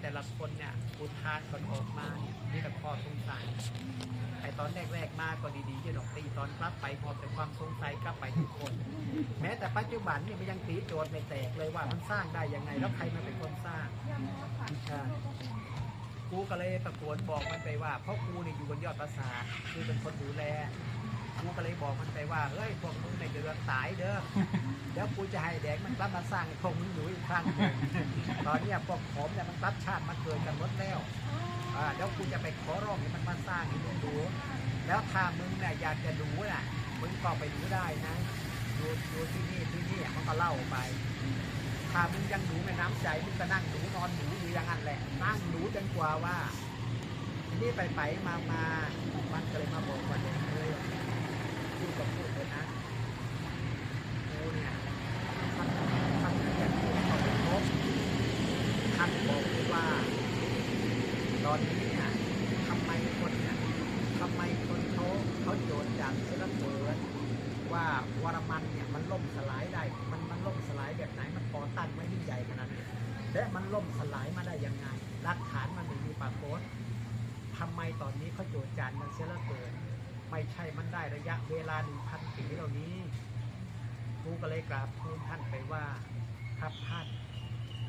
แต่ละคนเนี่ยอุทานก่อนออกมาเนี่ยมีแต่ข้อสงสัยไอตอนแรกๆมาก็ดีๆที่ดอกตีตอนกลับไปพอแต่ความสงสัยกลับไปทุกคน แม้แต่ปัจจุบันเนี่ยมันยังตีโจทย์ไม่แตกเลยว่ามันสร้างได้ยังไงแล้วใครมันเป็นคนสร้างใช่กูก็เลยตะโกนบอกมันไปว่าเพราะกูเนี่ยอยู่บนยอดปราสาทคือเป็นคนดูแล กูก็เลยบอกมันไปว่าเฮ้ยพวกมึงเนี่ยจะเดือดตายเด้อแล้วกูจะให้แดกมันกลับมาสร้างให้พวกมึงอยู่อีกครั้งหนึ่งตอนเนี้ยพวกผมเนี่ยมันตัดชาติมาเกิดกันหมดแล้วอ่าแล้วกูจะไปขอร้องให้มันมาสร้างให้มึงดูแล้วถ้ามึงเนี่ยอยากจะดูน่ะมึงก็ไปดูได้นะดูดูที่นี่ที่นี่มันก็เล่าไปถ้ามึงยังดูไม่น้ำใจมึงก็นั่งดูนอนดูอยู่อย่างนั้นแหละนั่งดูจนกว่าว่าทีนี้ไปไปมามามันก็เลยมาบอกว่าเนี่ยเฮ้ย พูดกับพูดเลยนะกูเนี่ยท่านท่านเรียนผู้เขาไปพบท่านบอกว่า ตอนนี้เนี่ยทำไมคนเนี่ยทำไมคนเขาเขาโจรจัดเสยเหลือเกินว่าวรมันเนี่ยมันล่มสลายได้ มันมันล่มสลายแบบไหนมันก่อตั้งไว้ยิ่งใหญ่ขนาดนี้และมันล่มสลายมาได้ยังไงหลักฐานมันไม่มีปรากฏทำไมตอนนี้เขาโจรจัดมันเสียเหลือเกิน ไม่ใช่มันได้ระยะเวลาหนึ่งพันปีเหล่านี้ครูก็เลยกราบทูลท่านไปว่าครับท่าน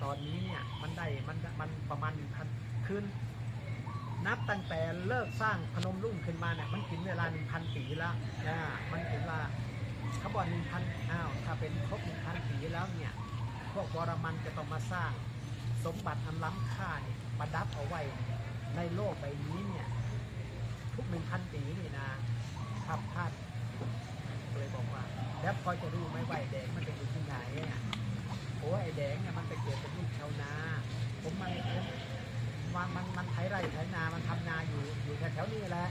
ตอนนี้เนี่ยมันได้มันมันประมาณหนึ่งพันคืนนับตั้งแต่เลิกสร้างพนมรุ่งขึ้นมาเนี่ยมันกินเวลาหนึ่งพันปีแล้วนะมันเห็นว่าเขาบอกหนึ่งพันอ้าวถ้าเป็นครบหนึ่งพันปีแล้วเนี่ยพวกวรมันจะต้องมาสร้างสมบัติอันล้ำค่าเนี่ยประดับเอาไว้ในโลกใบนี้เนี่ยทุกหนึ่งพันปีนี่นะครับท่าน ก็เลยบอกว่า แล้วพอจะรู้ไหมว่าไอ้แดงมันเป็นอยู่ที่ไหนอะโอ้ไอ้แดงเนี่ยมันไปเกิดเป็นลูกชาวนา ผมมันมันมันมันไถไร่ไถนา มันทำนาอยู่อยู่แถวๆนี้แหละ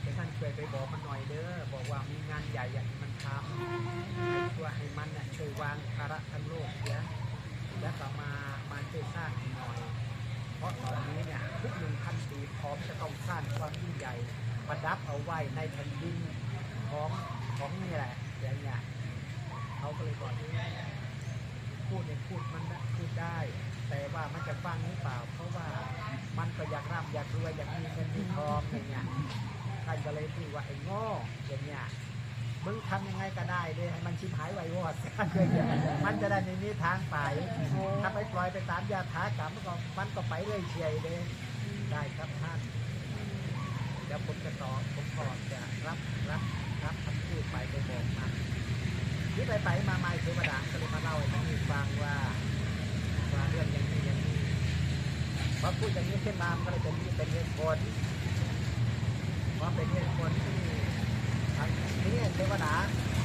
เดี๋ยวท่านช่วยไปบอกมันหน่อยเด้อ บอกว่ามีงานใหญ่อย่างที่มันทำให้ช่วให้มันเนี่ยช่วยวางภาระทั้งโลกเสียแล้วก็มามาช่วยสร้างให้หน่อย เพราะตอนนี้เนี่ยทุกหนึ่งพันปีพร้อมจะต้องสร้างความยิ่งใหญ่ ประดับเอาไว้ในแผ่นดินของของนี่แหละ อย่างเงี้ยเขาก็เลยบอกว่าพูดเนี่ยพูดมันพูดได้ แต่ว่ามันจะฟังหรือเปล่า เพราะว่ามันก็อยากร่ำอยากรวยอยากมีเงินมีทองอย่างเงี้ยท่านก็เลยพูดว่าไอ้โง่อย่างเงี้ยมึงทำยังไงก็ได้เลยให้มันชิบหายไววอดมันจะได้ในนี้ทางไปถ้าไปปล่อยไปตามยาท้ากรรมมันก็มันก็ไปเรื่อยเฉยเลยได้ครับท่านเดี๋ยวผมจะต่อผมขอจะรับรับรับคำพูดไปไปบอกมันที่ ไปไปมาไม่เทวดาก็เลยมาเล่าให้ท่านฟังว่าว่าเรื่องอย่างนี้อย่างนี้พอพูดอย่างนี้ขึ้นมามันก็เลยจะมีเป็นเหตุผลเพราเป็นเหตุผลที่ทางนี้เทวดา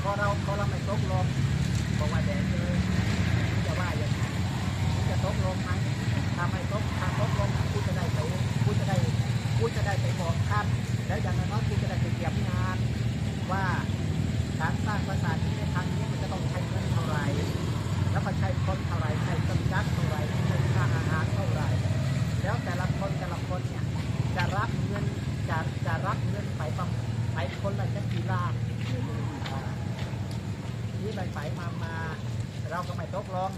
พอเราพอเราไม่ตกลงบอกว่าแดงเลยจะว่าอย่างไรจะตกลงไหมถ้าไม่ตกถ้าตกลงกูจะได้ไปกูจะได้กูจะได้ไปบอกท่านแล้วอย่างน้อยๆกูจะได้ไปเตรียมงาน ว่าการสร้างปราสาทนี้ในครั้งนี้มันจะต้องใช้เงินเท่าไหร่ แล้วก็ใช้คนเท่าไหร่ใช้กำจัดเท่าไหร่ใช้ค่าอาหารเท่าไหร่ แล้วแต่ละคนแต่ละคนเนี่ยจะรับเงินจะจะรับเงินไปประมาณไปคนละจะกี่ล้านอ่านี่ ไปมามา เราก็ไม่ตกลง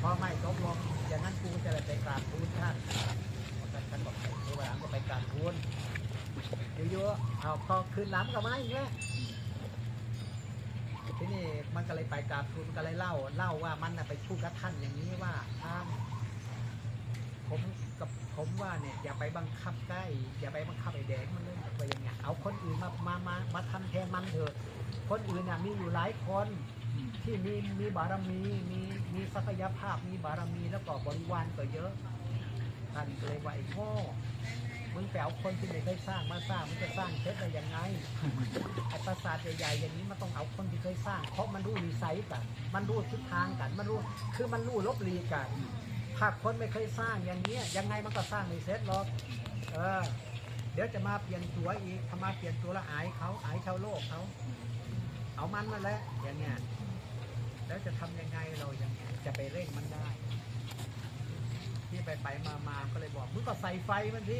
พอไม่ตกลงอย่างนั้นกูจะไปกราบทูลท่านท่านบอกเทวดาก็ไปกราบทูลเยอะๆเอาพอคืนล้ำกับไม้อย่างเงี้ยทีนี้มันก็เลยไปกราบทูลก็เลยเล่า เล่าว่ามันน่ะไปพูดกับท่านอย่างนี้ว่าท่านผมกับผมว่าเนี่ยอย่าไปบังคับใกล้อย่าไปบังคับไอ้แดงมันเลยว่าอย่างเงี้ยเอาคนอื่นมามามามาทำแทนมันเถอะคนอื่นน่ะมีอยู่หลายคน ที่มีมีบารมีมีมีศักยภาพมีบารมีแล้วก็บริวารก็เยอะท่านเลยว่าไอ้โง่มึงไปเอาคนที่ไม่เคยสร้างมาสร้างมันจะสร้างเสร็จได้ยังไงไอ้ปราสาทใหญ่ๆอย่างนี้มันต้องเอาคนที่เคยสร้าง เพราะมันรู้นิสัยกัน มันรู้ทิศทางกัน มันรู้คือมันรู้ลบลีกันถ้าคนไม่เคยสร้างอย่างนี้ยังไงมันก็สร้างไม่เสร็จหรอกเออเดี๋ยวจะมาเปลี่ยนตัวอีกถ้ามาเปลี่ยนตัวล้วอายเขาอายชาวโลกเขาเอามันมาแล้วอย่างเงี้ย แล้วจะทำยังไงเราอย่างเงี้ยจะไปเร่งมันได้ ที่ไปไปมามาก็เลยบอกมึงก็ใส่ไฟมันสิ